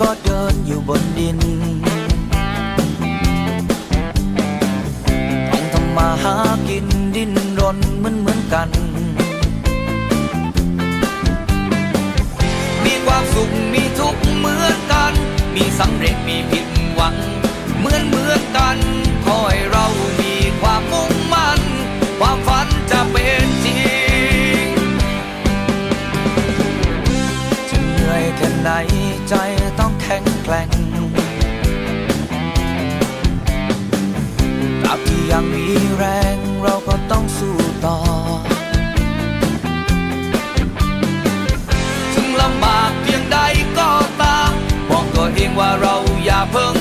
ก็เดินอยู่บนดินต้องทำมาหากินดิ้นรนเหมือนเหมือนกัน มีความสุขมีทุกข์เหมือนกัน มีสำเร็จมีผิดหวัง เหมือนเหมือนกัน แข็งแกร่งตราบที่ยังมีแรงเราก็ต้องสู้ต่อ ถึงลำบากเพียงใดก็ตามบอกตัวเองว่าเราอย่าเพิ่ง